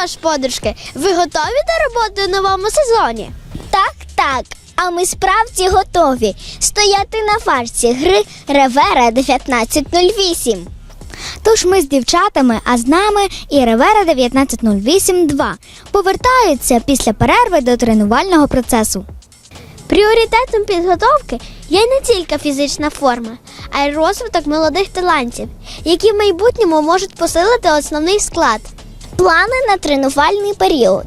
Що ж, подружки, ви готові до роботи у новому сезоні? Так, так. А ми справді готові стояти на фарсі гри Ревера 1908. Тож ми з дівчатами, а з нами і Ревера 1908-2 повертаються після перерви до тренувального процесу. Пріоритетом підготовки є не тільки фізична форма, а й розвиток молодих талантів, які в майбутньому можуть посилити основний склад. Плани на тренувальний період.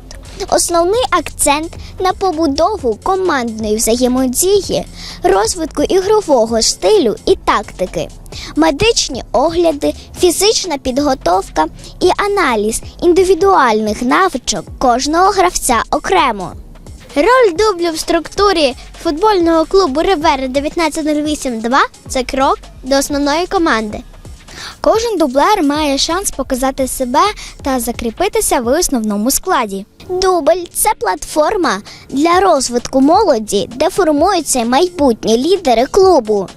Основний акцент на побудову командної взаємодії, розвитку ігрового стилю і тактики, медичні огляди, фізична підготовка і аналіз індивідуальних навичок кожного гравця окремо. Роль дублю в структурі футбольного клубу Ревери 1908-2 – це крок до основної команди. Кожен дублер має шанс показати себе та закріпитися в основному складі. Дубль це платформа для розвитку молоді, де формуються майбутні лідери клубу.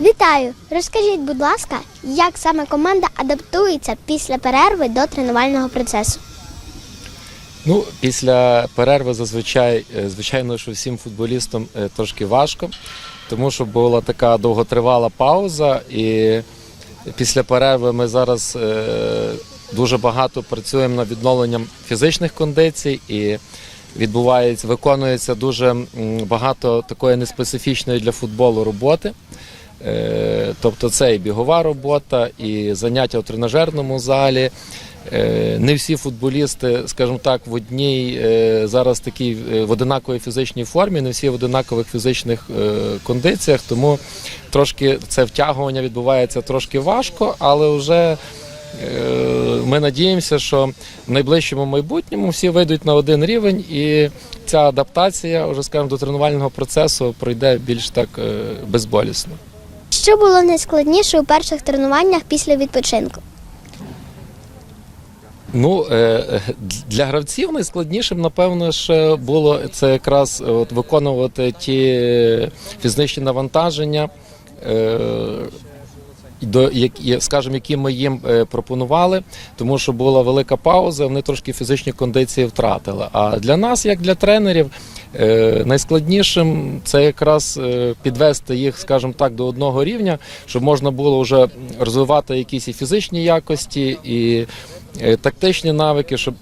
Вітаю! Розкажіть, будь ласка, як саме команда адаптується після перерви до тренувального процесу? Ну, після перерви зазвичай, е, звичайно, що всім футболістам е, трошки важко, тому що була така довготривала пауза, і після перерви ми зараз е, дуже багато працюємо над відновленням фізичних кондицій і відбувається, виконується дуже багато такої неспецифічної для футболу роботи. Е, Тобто це і бігова робота, і заняття у тренажерному залі. Е, Не всі футболісти, скажімо так, в одній е, зараз такій в одинаковій фізичній формі, не всі в одинакових фізичних кондиціях, тому трошки це втягування відбувається трошки важко, але вже ми надіємося, що в найближчому майбутньому всі вийдуть на один рівень, і ця адаптація, вже скажімо, до тренувального процесу пройде більш так безболісно. Що було найскладніше у перших тренуваннях після відпочинку? Ну е, для гравців найскладнішим, напевно, ще було це якраз от, виконувати ті фізичні навантаження, е, до скажімо, які ми їм е, пропонували, тому що була велика пауза, вони трошки фізичні кондиції втратили. А для нас, як для тренерів, е, найскладнішим це якраз е, підвести їх, скажімо так, до одного рівня, щоб можна було вже розвивати якісь і фізичні якості, і е, тактичні навики, щоб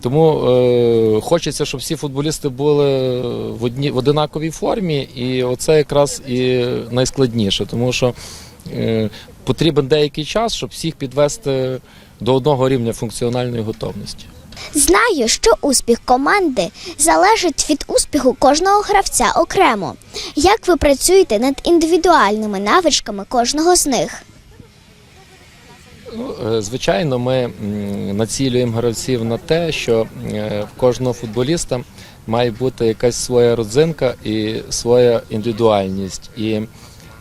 тому е, хочеться, щоб всі футболісти були в одні в одинаковій формі, і оце якраз і найскладніше, тому що е, потрібен деякий час, щоб всіх підвести до одного рівня функціональної готовності. Знаю, що успіх команди залежить від успіху кожного гравця окремо. Як ви працюєте над індивідуальними навичками кожного з них? Ну, е, звичайно, ми націлюємо гравців на те, що е, в кожного футболіста має бути якась своя родзинка і своя індивідуальність. І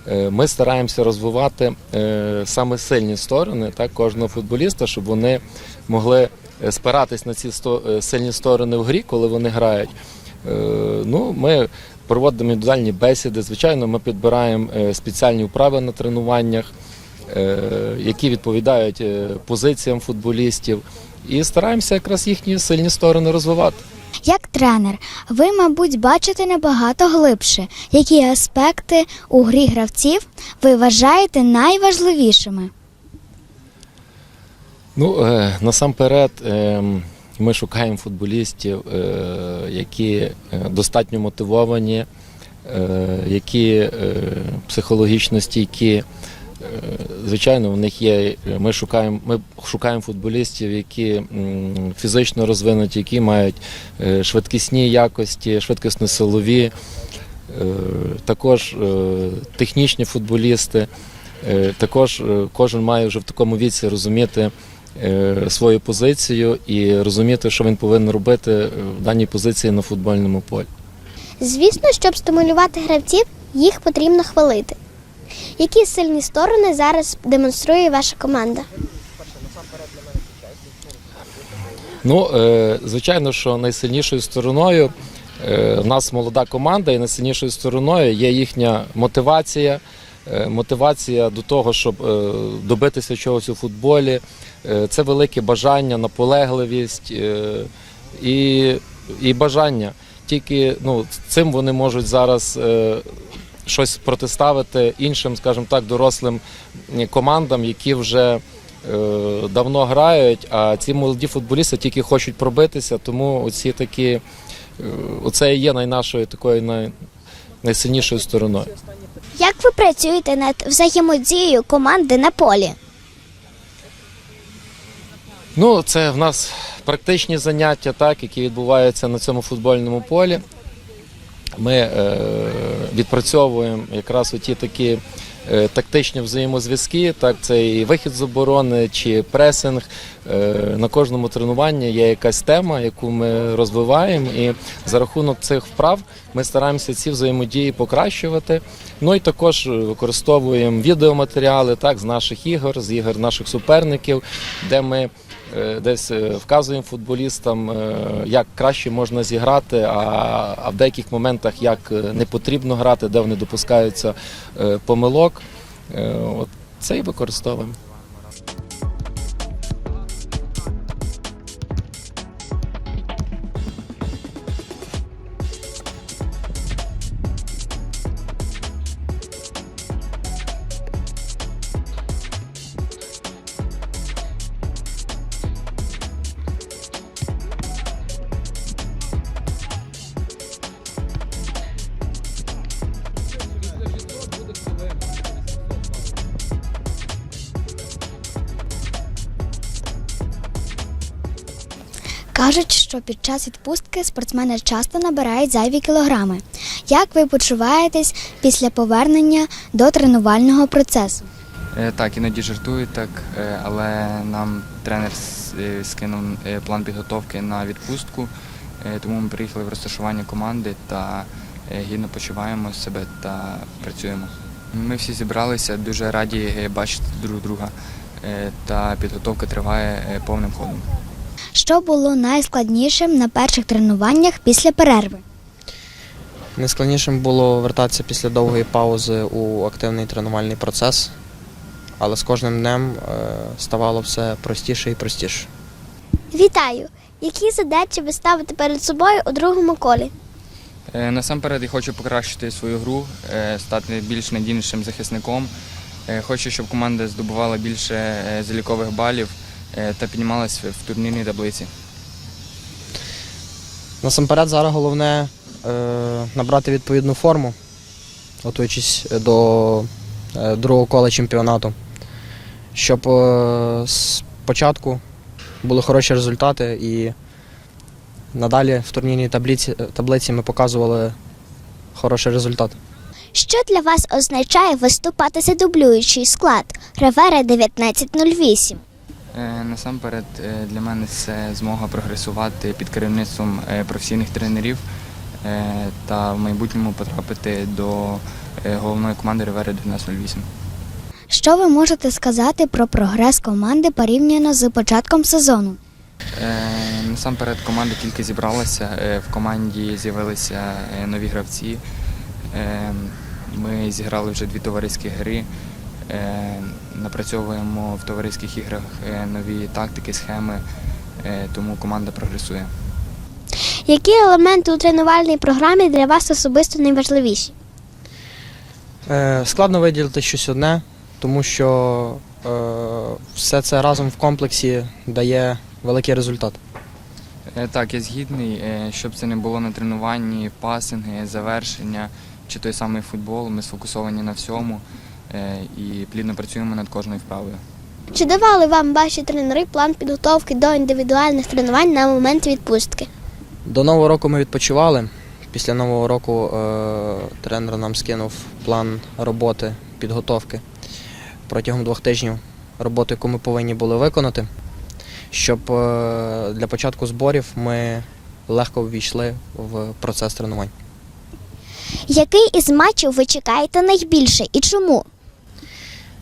е, ми стараємося розвивати саме сильні сторони так, кожного футболіста, щоб вони могли спиратись на ці сто- е, сильні сторони в грі, коли вони грають. Е, Ну, ми проводимо індивідуальні бесіди. Звичайно, ми підбираємо е, спеціальні вправи на тренуваннях е, які відповідають е, позиціям футболістів, і стараємося якраз їхні сильні сторони розвивати. Як тренер, ви, мабуть, бачите набагато глибше, які аспекти у грі гравців ви вважаєте найважливішими. Ну, е, насамперед, е, ми шукаємо футболістів, е, які е, достатньо мотивовані, які психологічно стійкі. Звичайно, в них є. Ми шукаємо, ми шукаємо футболістів, які фізично розвинуті, які мають швидкісні якості, швидкісно-силові, е, також технічні футболісти. Також кожен має вже в такому віці розуміти свою позицію і розуміти, що він повинен робити е, в даній позиції на футбольному полі. Звісно, щоб стимулювати гравців, їх потрібно хвалити. Які сильні сторони зараз демонструє ваша команда? Ну, е, звичайно, що найсильнішою стороною е, в нас молода команда, і найсильнішою стороною є їхня мотивація. Е, Мотивація до того, щоб е, добитися чогось у футболі, Е, це велике бажання, наполегливість і, і бажання. Тільки ну, цим вони можуть зараз щось протиставити іншим, скажімо так, дорослим командам, які вже давно грають, а ці молоді футболісти тільки хочуть пробитися, тому оці такі, оце і є найнашою такою най, найсильнішою стороною. Як ви працюєте над взаємодією команди на полі? Ну, це в нас практичні заняття, так, які відбуваються на цьому футбольному полі. Ми е, відпрацьовуємо якраз оті такі тактичні взаємозв'язки, так, це і вихід з оборони чи пресинг. Е, на кожному тренуванні є якась тема, яку ми розвиваємо, і за рахунок цих вправ ми стараємося ці взаємодії покращувати. Ну і також використовуємо відеоматеріали так, з наших ігор, з ігор наших суперників, де ми е, десь е, вказуємо футболістам, е, як краще можна зіграти, а, в деяких моментах як е, не потрібно грати, де вони допускаються е, помилок. Е, От це і використовуємо. Кажуть, що під час відпустки спортсмени часто набирають зайві кілограми. Як ви почуваєтесь після повернення до тренувального процесу? Е, Так, іноді жартують так, е, але нам тренер е, скинув план підготовки на відпустку, тому ми приїхали в розташування команди та гідно почуваємо себе та працюємо. Ми всі зібралися, дуже раді бачити друг друга, та підготовка триває повним ходом. Що було найскладнішим на перших тренуваннях після перерви? Найскладнішим було вертатися після довгої паузи у активний тренувальний процес, але з кожним днем е, ставало все простіше і простіше. Вітаю! Які задачі ви ставите перед собою у другому колі? Е, Насамперед я хочу покращити свою гру, е, стати більш надійнішим захисником. Хочу, щоб команда здобувала більше залікових балів та піднімалась в турнірній таблиці. Насамперед, зараз головне е, набрати відповідну форму, готуючись до е, другого кола чемпіонату, щоб е, спочатку були хороші результати і надалі в турнірній таблиці, таблиці ми показували хороший результат. Що для вас означає виступати за дублюючий склад Ревера 1908? Е, Насамперед е, для мене це змога прогресувати під керівництвом е, професійних тренерів та в майбутньому потрапити до головної команди Ревери 1908. Що ви можете сказати про прогрес команди порівняно з початком сезону? Насамперед команда тільки зібралася, в команді з'явилися нові гравці. Ми зіграли вже дві товариські гри, напрацьовуємо в товариських іграх е, нові тактики, схеми, е, тому команда прогресує. Які елементи у тренувальній програмі для вас особисто найважливіші? Е, Складно виділити щось одне, тому що е, все це разом в комплексі дає великий результат. Е, Так, я згідний, е, щоб це не було на тренуванні, пасинги, завершення чи той самий футбол. Ми сфокусовані на всьому і плідно працюємо над кожною вправою. Чи давали вам ваші тренери план підготовки до індивідуальних тренувань на момент відпустки? До нового року ми відпочивали. Після нового року е, тренер нам скинув план роботи, підготовки протягом двох тижнів роботу, яку ми повинні були виконати, щоб е, для початку зборів ми легко ввійшли в процес тренувань. Який із матчів ви чекаєте найбільше і чому?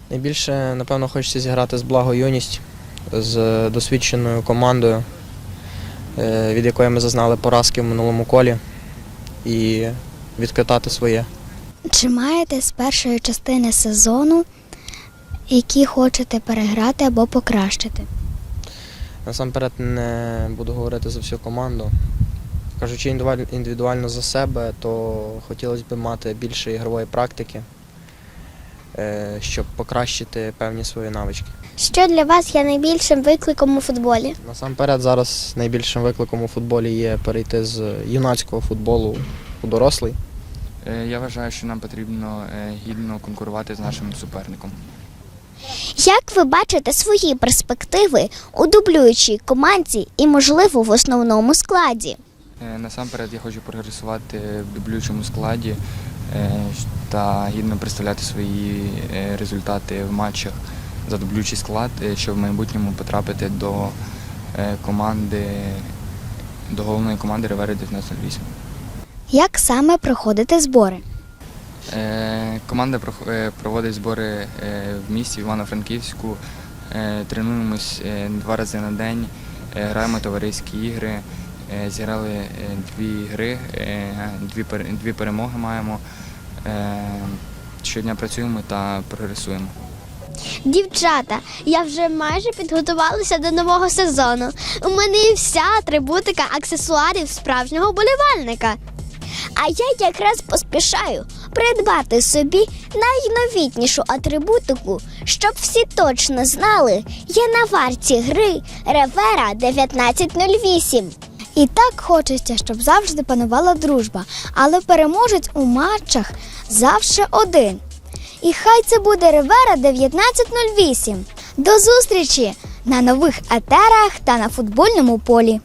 Найбільше, напевно, хочеться зіграти з благо юність, з досвідченою командою, е, від якої ми зазнали поразки в минулому колі, і відкатати своє. Чи маєте з першої частини сезону, які хочете переграти або покращити? Насамперед не буду говорити за всю команду. Кажучи індивідуально за себе, то хотілося б мати більше ігрової практики, щоб покращити певні свої навички. Що для вас є найбільшим викликом у футболі? Насамперед, зараз найбільшим викликом у футболі є перейти з юнацького футболу у дорослий. Е, Я вважаю, що нам потрібно е, гідно конкурувати з нашим суперником. Як ви бачите свої перспективи у дублюючій команді і, можливо, в основному складі? Е, Насамперед я хочу прогресувати в дублюючому складі е, та гідно представляти свої е, результати в матчах за дублюючий склад, е, щоб в майбутньому потрапити до е, команди, до головної команди Ревери 1908. Як саме проходите збори? Е, Команда е, проводить збори е, в місті Івано-Франківську. Е, Тренуємось е, два рази на день, е, граємо товариські ігри. Е, Зіграли е, дві гри, е, дві, дві перемоги маємо. Щодня працюємо та прогресуємо. Дівчата, я вже майже підготувалася до нового сезону. У мене є вся атрибутика аксесуарів справжнього болівальника. А я якраз поспішаю придбати собі найновітнішу атрибутику, щоб всі точно знали, я на варті гри Ревера 1908. І так хочеться, щоб завжди панувала дружба, але переможець у матчах завжди один. І хай це буде Ривера 1908. До зустрічі на нових етерах та на футбольному полі.